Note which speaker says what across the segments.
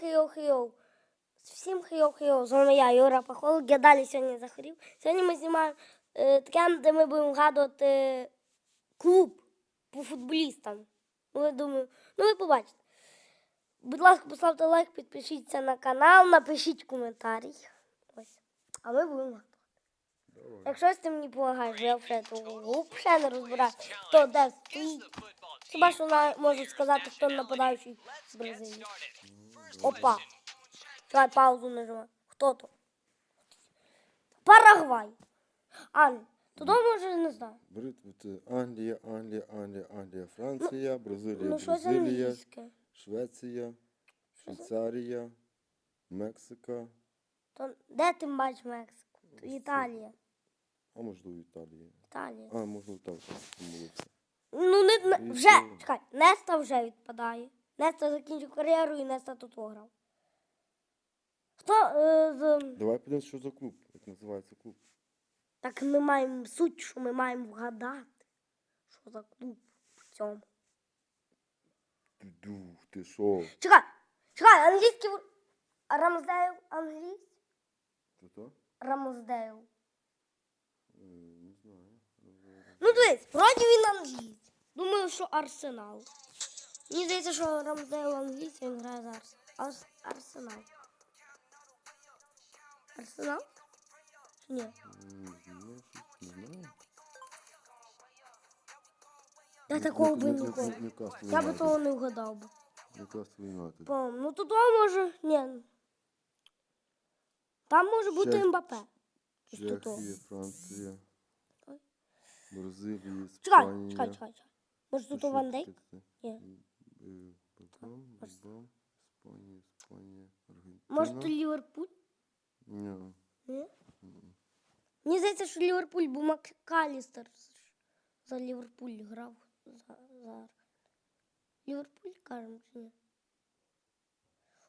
Speaker 1: хейо-хейо. Всім хейо-хейо. З вами я, Юра Пахолик. Я далі сьогодні захворів. Сьогодні ми знімаємо е, таке, де ми будемо вгадувати клуб по футболістам. Ну, я думаю, ну ви побачите. Будь ласка, поставте лайк, підпишіться на канал, напишіть коментарі. Ось. А ми будемо вгадувати. Якщо ти мені допомагаєш, я вже взагалі не розбираю, хто де стоїть. Хіба що вона може сказати, хто нападаючий з Бразилії. Опа. Чекай, паузу нажимай. Хто то? Парагвай. Ан. Туди може не знаю.
Speaker 2: Бритва це Англія, Англія, Англія, Англія, Франція, Бразилія,
Speaker 1: Ну
Speaker 2: Бразилія,
Speaker 1: англійське.
Speaker 2: Швеція, Швейцарія, Мексика,
Speaker 1: То де ти бачиш Мексику? Італія.
Speaker 2: а можливо Італія.
Speaker 1: Італія.
Speaker 2: А, можливо помилився.
Speaker 1: Ну не, не вже. Чекай, Неста вже відпадає. Неста закінчив кар'єру і Неста тут виграв. Хто е, з...
Speaker 2: Давай подивимось, що за клуб, як називається клуб.
Speaker 1: Так ми маємо суть, що ми маємо вгадати, що за клуб в цьому.
Speaker 2: Дух, ти що?
Speaker 1: Чекай, чекай, англійський. Рамсдейл англійський?
Speaker 2: Це то?
Speaker 1: Рамсдейл.
Speaker 2: Е, Не знаю.
Speaker 1: Ну дивись, вроді він англійський. Думаю, що Арсенал. Мені здається, що Рамсдейл англійський, він грає за Арс... Арс... Арсенал. Арсенал? Ні?
Speaker 2: Не знаю.
Speaker 1: Я такого би
Speaker 2: Ні- ні-
Speaker 1: ніколи. Я би того не вгадав би.
Speaker 2: Ньюкасл Юнайтед.
Speaker 1: Ну тут може. Ні. Там може бути
Speaker 2: Чех-
Speaker 1: Мбаппе.
Speaker 2: Чехія, Франція, Бразилія,
Speaker 1: Чекай,
Speaker 2: Іспанія.
Speaker 1: чекай, чекай. чекай. Може тут Ван Дейк? Ні.
Speaker 2: Іспанія, Іспанія, Аргентина.
Speaker 1: Може тут Ліверпуль?
Speaker 2: Ні.
Speaker 1: Ні? Мені здається, що Ліверпуль, бо Маккалістер за Ліверпуль грав. За, за... Ліверпуль, кажемо, чи ні?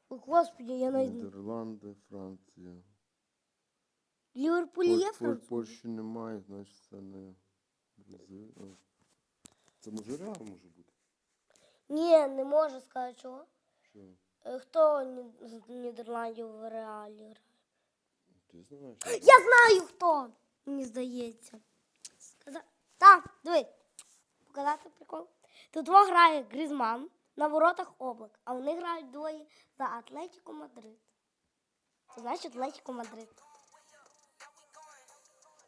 Speaker 1: О, Господи, я не-
Speaker 2: Нідерланди, Франція.
Speaker 1: В Ліверпулі є
Speaker 2: Польщ-
Speaker 1: Француз?
Speaker 2: Польщі немає, значить це не Бразилія. Це може Реал може бути.
Speaker 1: Ні, не можу сказати чого.
Speaker 2: Що?
Speaker 1: Е, Хто з Нідерландів в реалі грає?
Speaker 2: Ти знаєш?
Speaker 1: Я знаю хто! Мені здається. Сказа... Так, дивись. Показати прикол. Тут два грає Грізман на воротах облак, а вони грають двоє за Атлетіко Мадрид. Це значить Атлетіко Мадрид.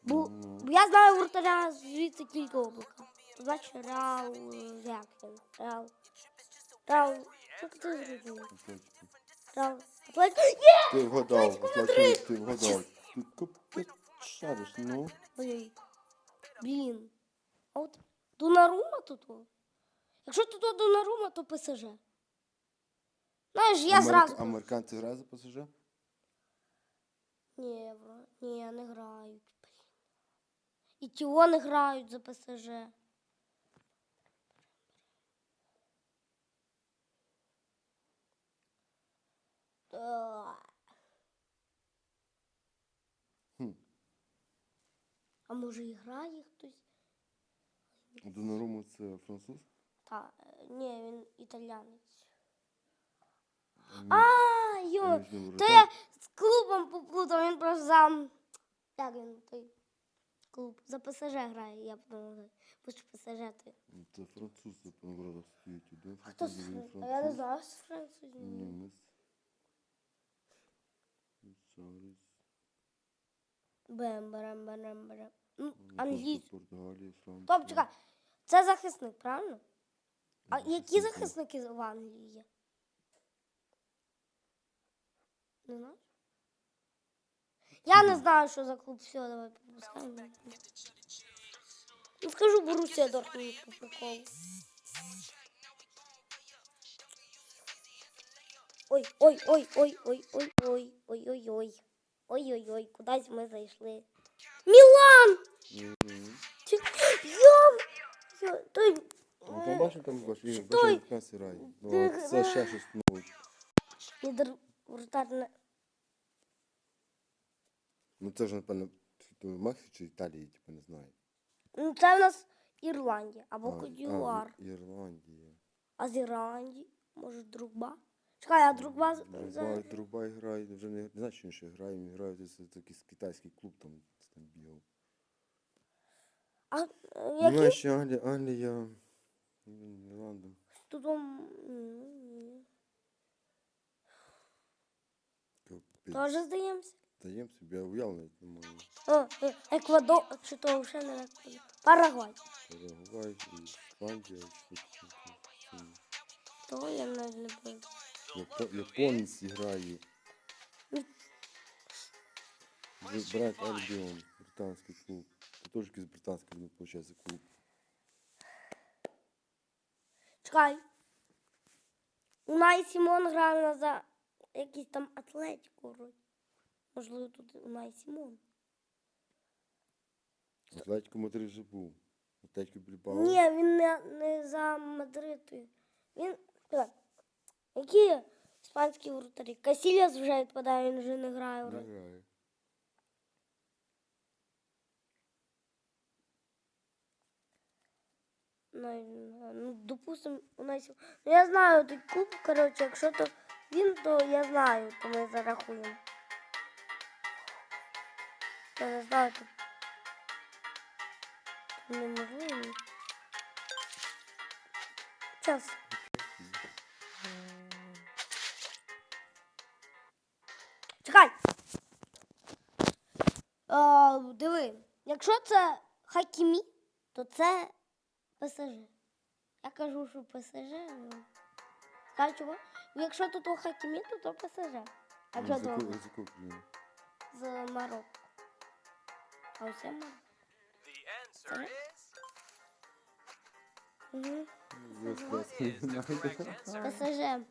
Speaker 1: Бо, бо я знаю вратаря звідси тільки облака. Це значить Реал. він? Реал. Реал. Як ти зрозумів?
Speaker 2: Атлетико.
Speaker 1: Є!
Speaker 2: Ти вгадав, Атлетико, ти вгадав. Ти капець шариш, ну.
Speaker 1: Ой, блін. А от Донарума тут? о. Якщо тут Донарума, то ПСЖ. Знаєш, я зразу.
Speaker 2: Американці грають за ПСЖ?
Speaker 1: Ні, ні, не грають. Блін. І ті вони грають за ПСЖ.
Speaker 2: Хм.
Speaker 1: А може і грає хтось?
Speaker 2: Доноруму це француз?
Speaker 1: Та, ні, він італіянець.
Speaker 2: Ні.
Speaker 1: А, йо, то я з клубом поплутав, він просто за... Як він той клуб? За ПСЖ грає, я подумала. Бо ж ПСЖ той.
Speaker 2: Це француз, це. Один
Speaker 1: Хто з
Speaker 2: другий
Speaker 1: Фран- А я не
Speaker 2: француз.
Speaker 1: знаю, з французів.
Speaker 2: Німець. Швейцарець.
Speaker 1: Бем, берем, берем, берем. Ну,
Speaker 2: Англійська.
Speaker 1: англійську.
Speaker 2: Португалія, Франція.
Speaker 1: Стоп, чекай. Це захисник, правильно? А
Speaker 2: Ну,
Speaker 1: які захисники в Англії є? Не знаєш? Я не знаю, що за клуб. Все, давай пропускаємо. Ну, скажу Борусія Дортмунд по приколу. Ой, ой, ой, ой, ой, ой, ой, ой, ой, ой. Ой-ой-ой, кудись ми зайшли. Мілан! Йом! Той
Speaker 2: Ну, там бачиш, там бачиш, бачиш, як нас. Ну, це ще щось нове.
Speaker 1: лідер вратар не...
Speaker 2: Ну це ж, напевно, то чи Італії, типу, не знаю.
Speaker 1: Ну, це в нас Ірландія або
Speaker 2: А,
Speaker 1: Кодюар.
Speaker 2: Ірландія.
Speaker 1: А з Ірландії, може, Другба? Чекай, а Другба...
Speaker 2: Другбай, Другбай грає, вже не, не знаю, що він ще грає, він грає десь це якийсь китайський клуб там, там бігав.
Speaker 1: А е, який
Speaker 2: ще Англія, Англія, Нідерланди.
Speaker 1: тут... м,
Speaker 2: Капець.
Speaker 1: Теж здаємося?
Speaker 2: Даєм собі, я уяв навіть не маю.
Speaker 1: О, е, Еквадор, чи то вже не Еквадор. Парагвай.
Speaker 2: Парагвай, Ісландія, що таке.
Speaker 1: Того я навіть не пам'ятаю.
Speaker 2: Япо- Японець грає. Брайт Альбіон, британський клуб. Це теж британський, ну, виходить, клуб.
Speaker 1: Чекай. Унай Сімон грав за якийсь там атлетику. Можливо, тут Унай Сімон.
Speaker 2: Атлетико Мадрид вже був. Атлетико Більбао.
Speaker 1: Ні, він не, не за Мадрид. Він. Які іспанські вратарі? Касільяс вже відпадає, він вже не грає
Speaker 2: Не грає.
Speaker 1: Ну, не ну допустим, у нас. Ну, я знаю той клуб, коротше, якщо то він, то я знаю, то ми зарахуємо. Я не знаю, то то неможливо. Час. А, диви, якщо це Хакімі, то це ПСЖ. Я кажу, що ПСЖ. ну, Скажу чого? Ну, Якщо тут у Хакімі, то то ПСЖ. А
Speaker 2: Ну,
Speaker 1: що
Speaker 2: з
Speaker 1: то
Speaker 2: з
Speaker 1: з Марокко? А ось я Марокко.
Speaker 3: The
Speaker 1: Угу.
Speaker 2: Ну?
Speaker 1: ПСЖ.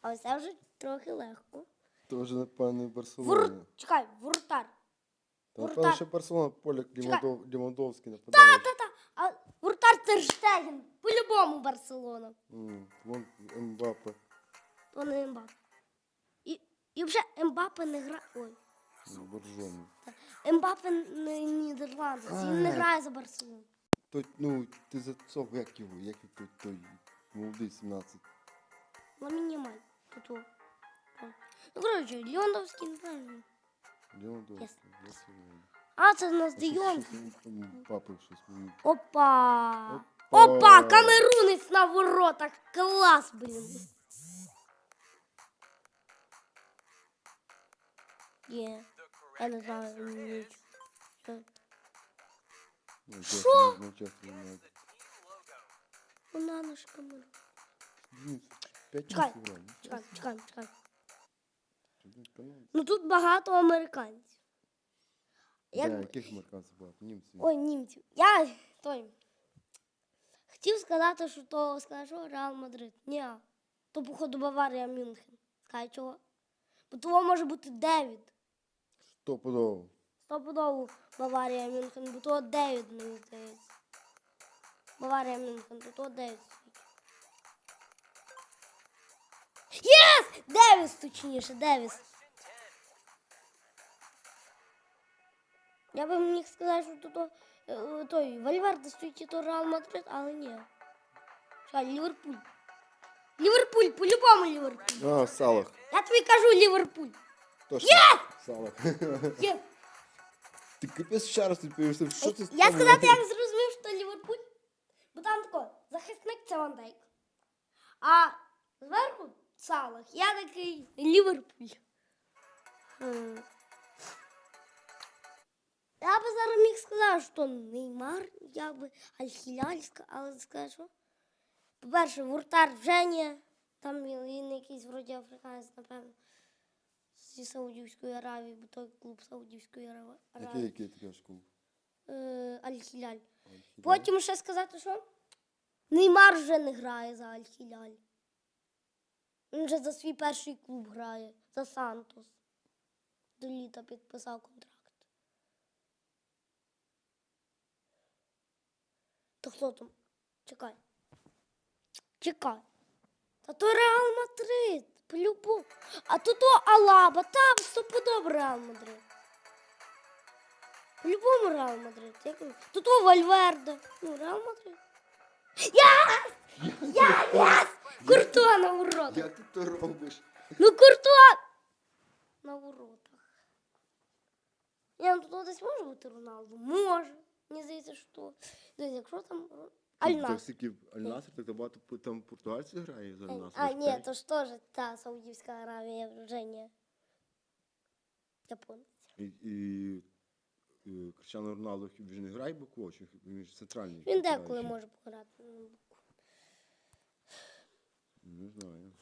Speaker 1: А ось це вже трохи легко.
Speaker 2: Тоже, напевно,
Speaker 1: Вур... Чекай, вратар.
Speaker 2: Та,
Speaker 1: Вратар.
Speaker 2: напевно, ще Барселона, Поляк. Лівандов- Лівандовський нападає.
Speaker 1: Та-та, а вратар Терштеген. По-любому Барселона.
Speaker 2: М, Вон Мбаппе.
Speaker 1: То не Ембапе. І, і вже Ембапе не грає. Ой.
Speaker 2: Боржоні.
Speaker 1: Ембапе не Нідерландець, він не
Speaker 2: А.
Speaker 1: грає за Барселону.
Speaker 2: Той, ну, ти за цього, як його, як він той, той молодий 17.
Speaker 1: Ламіні Маль. Тут. о. О. Ну, коротше, Льондовський не знаю.
Speaker 2: Лівандовський. Барселона.
Speaker 1: А, це у нас
Speaker 2: А
Speaker 1: Де
Speaker 2: що-
Speaker 1: Йонг.
Speaker 2: щось він там Мбаппе щось мені.
Speaker 1: Опа!
Speaker 2: Опа!
Speaker 1: Опа! Камерунець на воротах! Клас, блін! Є.
Speaker 3: The
Speaker 1: Я не
Speaker 3: correct
Speaker 1: знаю
Speaker 3: answer
Speaker 1: нічого.
Speaker 3: is
Speaker 2: Ну,
Speaker 1: Що?
Speaker 2: Манчестер Юнайтед.
Speaker 3: the team logo.
Speaker 1: Вона наш камерун.
Speaker 2: Блін, П'ять
Speaker 1: Чекай,
Speaker 2: місяців грав.
Speaker 1: Чекай, чекай, чекай. Ну тут багато американців. Як...
Speaker 2: Да, яких американців багато? Німців.
Speaker 1: Ой, німців. Я той. Хотів сказати, що то скажу Реал Мадрид. Ні. То, походу, Баварія Мюнхен. Скажи чого? Бо того може бути Девід.
Speaker 2: Стопудово.
Speaker 1: Стопудово Баварія Мюнхен, бо того Девід, мені здається. Баварія Мюнхен, бо того Девід Єс! Девіс, точніше, Девіс. Я би міг сказати, що тут е, той Вальверде стоїть і то Реал Мадрид, але ні. Що, Ліверпуль. Ліверпуль, по-любому Ліверпуль.
Speaker 2: А, Салах.
Speaker 1: Я тобі кажу Ліверпуль.
Speaker 2: Точно. Салах.
Speaker 1: Є.
Speaker 2: Ти капець ще раз відповів, що ти
Speaker 1: Я сказати, як зрозумів, що Ліверпуль. Бо там тако, захисник це Ван Дейк. А зверху Салах. Я такий Ліверпуль. Я би зараз міг сказати, що Неймар, я би Альхіляльська, але скажу. По-перше, Вуртар вже. Там він якийсь вроді африканець, напевно. Зі Саудівської Аравії, бо той клуб Саудівської Аравії.
Speaker 2: Який, який ти кажеш клуб?
Speaker 1: Е. Аль-Хіляль? Потім ще сказати, що Неймар вже не грає за Аль-Хіляль. Він вже за свій перший клуб грає, за Сантос. До літа підписав контракт. То хто там? Чекай. Чекай. Та то Реал Мадрид. По-любому. А тут то Алаба, там стопудово Реал Мадрид. По-любому Реал Мадрид. Як... він? Тут Вальверде. Ну, Реал Мадрид. Yes! Yes! Yes! Куртуа на воротах.
Speaker 2: Як ти то робиш?
Speaker 1: Ну Куртуа на воротах. Я ну тут десь може бути Роналду? Може. Мені здається, що. Дивись, якщо там Ро-
Speaker 2: Так
Speaker 1: Аль-Наср.
Speaker 2: так багато там португальців грає за Аль-Наср.
Speaker 1: А, ні, то ж теж та Саудівська Аравія вже ні. Японець.
Speaker 2: І, і, і Кричано Роналдо він не грає чи він ж центральний.
Speaker 1: Він деколи може пограти. На боку.
Speaker 2: Не знаю.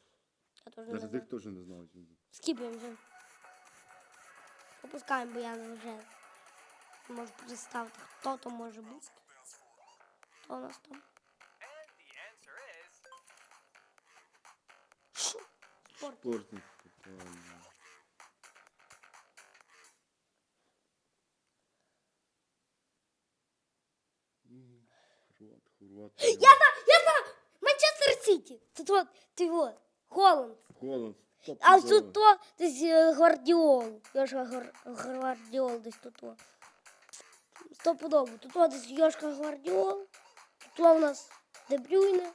Speaker 1: Я теж
Speaker 2: Я
Speaker 1: не
Speaker 2: таких
Speaker 1: знаю.
Speaker 2: теж не знав.
Speaker 1: Скіпаємо вже. Опускаємо, бо я не вже не можу представити, хто то може бути. Хто у нас там?
Speaker 3: And the answer is
Speaker 1: Спорт.
Speaker 2: Спортник. правильно. М, Хорват, хорват.
Speaker 1: Я знаю, я знаю! Манчестер Сіті! Тут от, ти от, Холланд.
Speaker 2: Холланд.
Speaker 1: А тут то десь е, Гвардіол. Йошка Гвар- Гвардіол десь тут. о. Стопудово. Тут о, десь Йошка Гвардіол. Тут у нас Дебрюйне.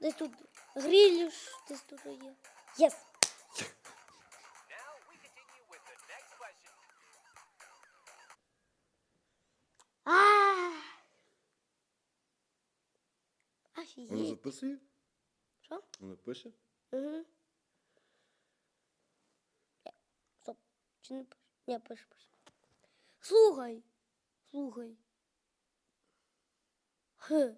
Speaker 1: Десь тут Гріліш, десь тут є. Єс!
Speaker 3: now we continue with the next question.
Speaker 1: А. Офігеть.
Speaker 2: записує?
Speaker 1: Що?
Speaker 2: Вона пише?
Speaker 1: Угу. Стоп. Чи не пише? Ні, пише, пише. Слухай. Слухай. Х.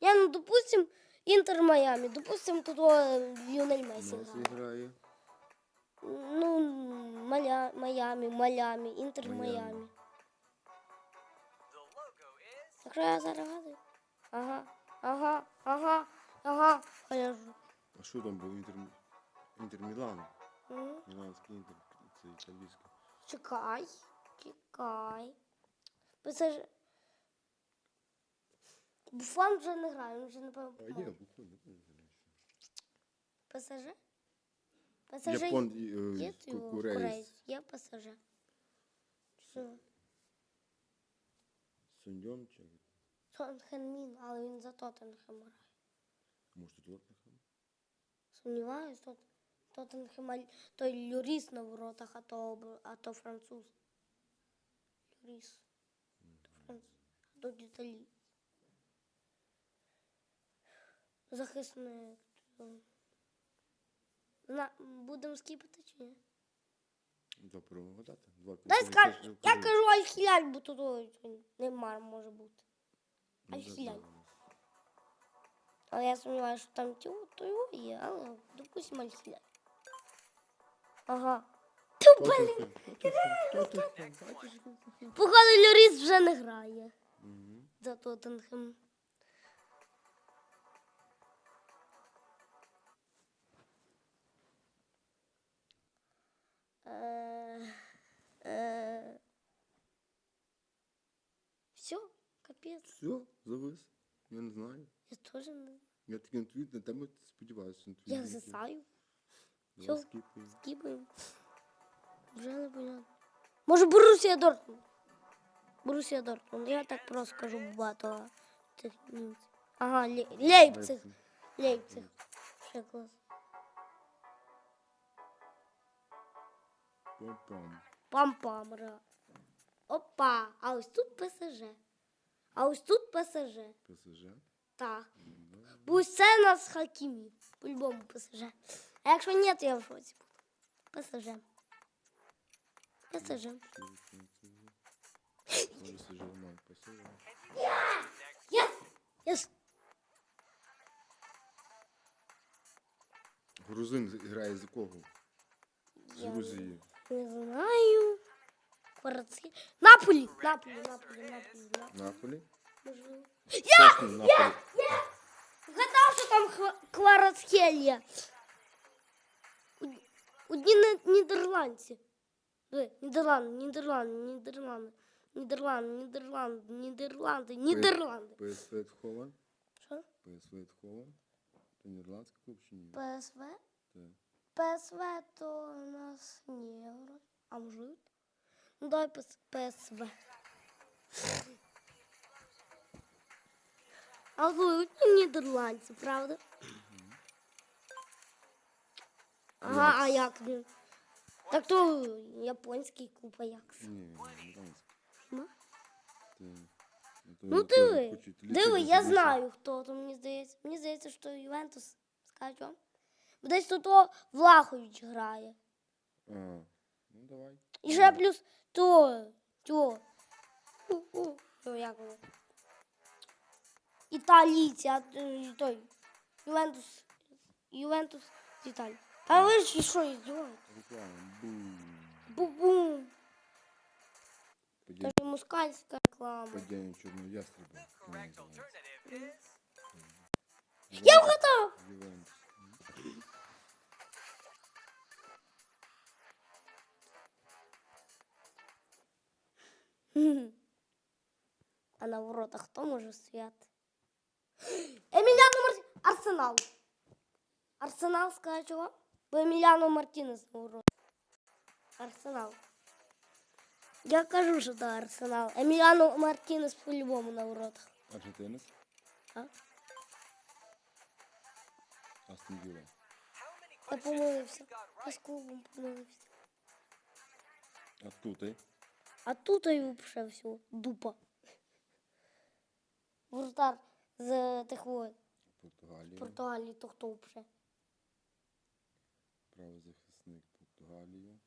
Speaker 1: Я, ну, допустим, Інтер Майами. Допустим, тут о, Ліонель Месі грає. Ну, Маля, Майами, Малями, Інтер
Speaker 2: Майами.
Speaker 1: Майами. Якщо я зараз гадаю. Ага, ага, ага, ага. Гляжу.
Speaker 2: А що там був? Інтер, Інтер Мілан.
Speaker 1: Мгм.
Speaker 2: Міланський інтер. Це італійський.
Speaker 1: Чекай, чекай. ПСЖ. Буфон вже не грає, він вже напевно.
Speaker 2: А є, буквально.
Speaker 1: ПСЖ? ПСЖ
Speaker 2: Япон,
Speaker 1: є
Speaker 2: е, кореєць.
Speaker 1: кореєць? Є ПСЖ. Що?
Speaker 2: Сундьон чи
Speaker 1: Хенмін, але він за Тоттенхем грає.
Speaker 2: може тут Тоттенхем?
Speaker 1: Сумніваюсь, тут Тоттенхем, той Люріс на воротах, а то, а то француз. Люріс. То француз. А тут італій. Захисник. Будемо скіпати чи ні?
Speaker 2: Два перемагати. Два
Speaker 1: Дай скажу, я
Speaker 2: кажу.
Speaker 1: Аль-Хіляль, бо тут ой, Неймар може бути.
Speaker 2: Ну,
Speaker 1: Аль-Хіляль. Але я сумніваюся, що там тю, то його є, але допустимо Аль-Хіляль. Ага. Ту, блін. Походу, Люріс вже не грає за Тоттенхем. Е, е. Все, капець.
Speaker 2: Все, завис. Я не знаю.
Speaker 1: Я теж не
Speaker 2: Я такий на твій, на тебе сподіваюся. на твій
Speaker 1: Я засаю.
Speaker 2: Давай
Speaker 1: Всё.
Speaker 2: скіпаємо.
Speaker 1: Скіпаємо. Вже не понятно. Може Борусія Дортмунд. Борусія Дортмунд. Я так просто кажу багато німців. Ага, Ле- Лейпциг.
Speaker 2: Лейпциг.
Speaker 1: Лейпциг. Ще клас.
Speaker 2: Пам-пам.
Speaker 1: Пам-пам, ра. Опа. А ось тут ПСЖ. А ось тут ПСЖ.
Speaker 2: ПСЖ.
Speaker 1: Так.
Speaker 2: Да.
Speaker 1: Бо це нас Хакімі. По-любому ПСЖ. А якщо ні, то я в шоці буду. ПСЖ. ПСЖ. Єс! Єс!
Speaker 2: Грузин грає з якого? З Грузії.
Speaker 1: Не знаю. Кварацхель. Наполі! Наполі, Наполі, Наполі, Наполі.
Speaker 2: Наполі?
Speaker 1: Можливо.
Speaker 2: Точно, Наполі.
Speaker 1: Гадав, що там Кварацхелія. Одні нідерландці. Нідерланди, Нідерланди, Нідерланди. Нідерланди, Нідерланди, Нідерланди, Нідерланди.
Speaker 2: ПСВ Ейндховен.
Speaker 1: Що?
Speaker 2: ПСВ Ейндховен. Це нідерландський клуб чи ні?
Speaker 1: ПСВ?
Speaker 2: Так.
Speaker 1: ПСВ то нас не вроде. А может? Ну давай ПСВ. А ви нідерландці, правда? Ага, а як він? Так то японський клуб Аякс.
Speaker 2: Ні, не.
Speaker 1: Ну? Диви, диви, я знаю, хто там, мені здається. Мені здається, що Ювентус, скажу вам. Десь тут о Влахович грає.
Speaker 2: А, ну давай.
Speaker 1: І ще плюс то, то, у, у, як воно? Італійці, а е, той, Ювентус, Ювентус з Італії. Та ви ж і що?
Speaker 2: Реклама. Бум.
Speaker 1: Бу-бум. Це ж москальська реклама.
Speaker 2: падіння чорного ястреба. Називається.
Speaker 1: Я вгадав!
Speaker 2: Ювентус.
Speaker 1: А на воротах хто може стояти? Еміляно Мартінес. Арсенал. Арсенал скаже чого? Бо Еміляно Мартінес на воротах. Арсенал. Я кажу, що це Арсенал. Еміляно Мартінес по-любому на воротах.
Speaker 2: Аргентинець.
Speaker 1: А?
Speaker 2: Астон Вілла.
Speaker 1: Я помилився. Я з клубом помилився.
Speaker 2: А е?
Speaker 1: А тут і взагалі все. Дупа. Воротар з тих воїн.
Speaker 2: Португалія.
Speaker 1: Португалії, то хто взагалі?
Speaker 2: Правий захисник Португалія.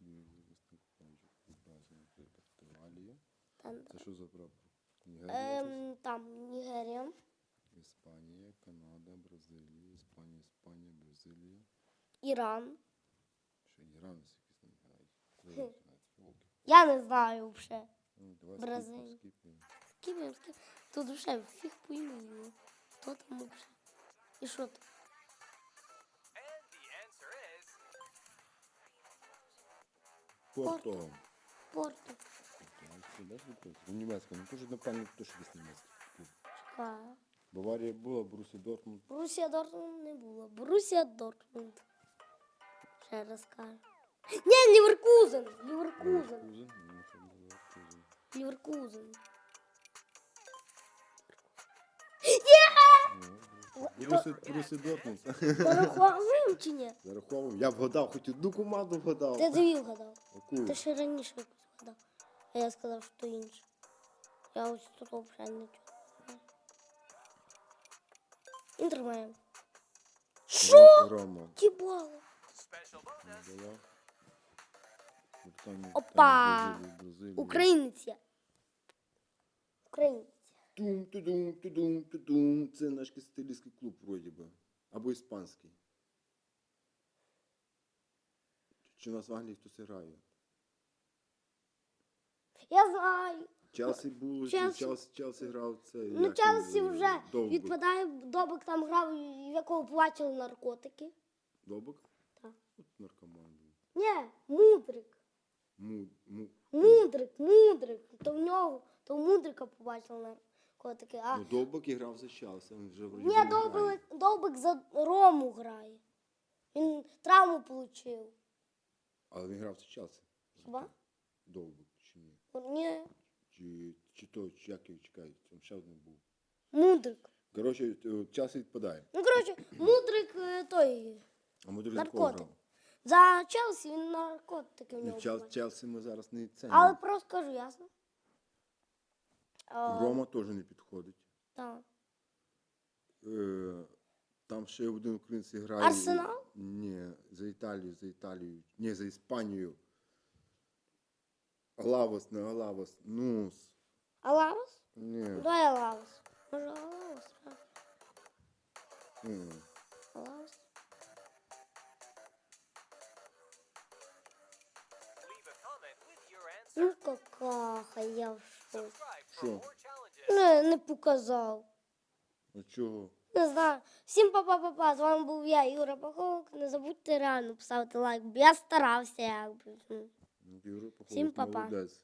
Speaker 2: Лівий захисник Португалія. Португалія. Це що за прапор? Нігерія,
Speaker 1: Ем, там Нігерія.
Speaker 2: Іспанія, Канада, Бразилія, Іспанія, Іспанія, Бразилія.
Speaker 1: Іран.
Speaker 2: Ще Іран якийсь не грають. Зараз грають. Окей.
Speaker 1: Я не знаю вже.
Speaker 2: Ну,
Speaker 1: Бразилія.
Speaker 2: скіпаємо, скіпаємо.
Speaker 1: Тут вже всіх поіменно. Хто там вже? І що там?
Speaker 3: And the answer is
Speaker 2: Порто.
Speaker 1: Порто.
Speaker 2: Португальський, да, що це? Ну, німецька. Ну, теж, напевно, теж десь німецький.
Speaker 1: Чекаю.
Speaker 2: Баварія була, Борусія Дортмунд.
Speaker 1: Борусія Дортмунд не було. Борусія Дортмунд. Ще раз кажу. Ні, Ліверкузен. Ліверкузен.
Speaker 2: Леверкузен. Ну.
Speaker 1: Ліверкузен.
Speaker 2: Ну, Борусія Дортмунд.
Speaker 1: Порахуємо чи ні?
Speaker 2: Зараховував. Я вгадав, хоч одну команду вгадав.
Speaker 1: Ти дві вгадав.
Speaker 2: Яку?
Speaker 1: Ти ще раніше якось вгадав. А я сказав, що інше. Я ось тут взагалі не чую. Інтер маємо. Що?
Speaker 2: Рома.
Speaker 3: Special bonus.
Speaker 2: Британія,
Speaker 1: Опа! Українці. Українці.
Speaker 2: Тум, тудум, тудум. Це наш італійський клуб, вроді би. Або іспанський. Чи у нас в Англії хтось грає?
Speaker 1: Я знаю.
Speaker 2: Челсі був,
Speaker 1: Челсі.
Speaker 2: Челсі, Челсі грав це.
Speaker 1: Ну,
Speaker 2: як
Speaker 1: Челсі
Speaker 2: він,
Speaker 1: вже
Speaker 2: Довбик.
Speaker 1: відпадає. Добик там грав, в якого побачили наркотики.
Speaker 2: Довбик?
Speaker 1: Так.
Speaker 2: От наркоман був.
Speaker 1: Ні, мудрик.
Speaker 2: Му, му.
Speaker 1: Мудрик, мудрик. То в нього, то в мудрика побачили наркотики. А
Speaker 2: Ну, Довбик і грав за Челсі, він вже вроді
Speaker 1: Ні,
Speaker 2: не грає.
Speaker 1: Довбик, Довбик за Рому грає. Він травму отримав.
Speaker 2: Але він грав за Челсі.
Speaker 1: Хіба?
Speaker 2: Довбик, чи ні?
Speaker 1: Ні.
Speaker 2: Чи, чи то, чи як його чекають, там ще один був.
Speaker 1: Мудрик.
Speaker 2: Коротше, е, Челсі відпадає.
Speaker 1: Ну, коротше, мудрик е, той.
Speaker 2: А ми дуже
Speaker 1: Наркотик. За Челсі він наркотики в
Speaker 2: Ну,
Speaker 1: нього.
Speaker 2: Чел. Челсі ми зараз не це.
Speaker 1: Але просто кажу, ясно? А,
Speaker 2: Рома теж не підходить.
Speaker 1: Так.
Speaker 2: Е, там ще один українець грає.
Speaker 1: Арсенал?
Speaker 2: Ні, за Італію, за Італію. Ні, за Іспанію. Алавос, не Алавос. Нус.
Speaker 1: Алаус?
Speaker 2: Ні.
Speaker 1: Давай Алаус. Може Алаус? а?
Speaker 2: М.
Speaker 1: Ну, какаха, я в шоці.
Speaker 2: Що?
Speaker 1: Не, не показав.
Speaker 2: А чого?
Speaker 1: Не знаю. Всім па-па-па-па. З вами був я, Юра Паховик. Не забудьте рано поставити лайк, бо я старався якби. ну.
Speaker 2: Ну, Юра, Паховик
Speaker 1: Всім па-па.
Speaker 2: молодець.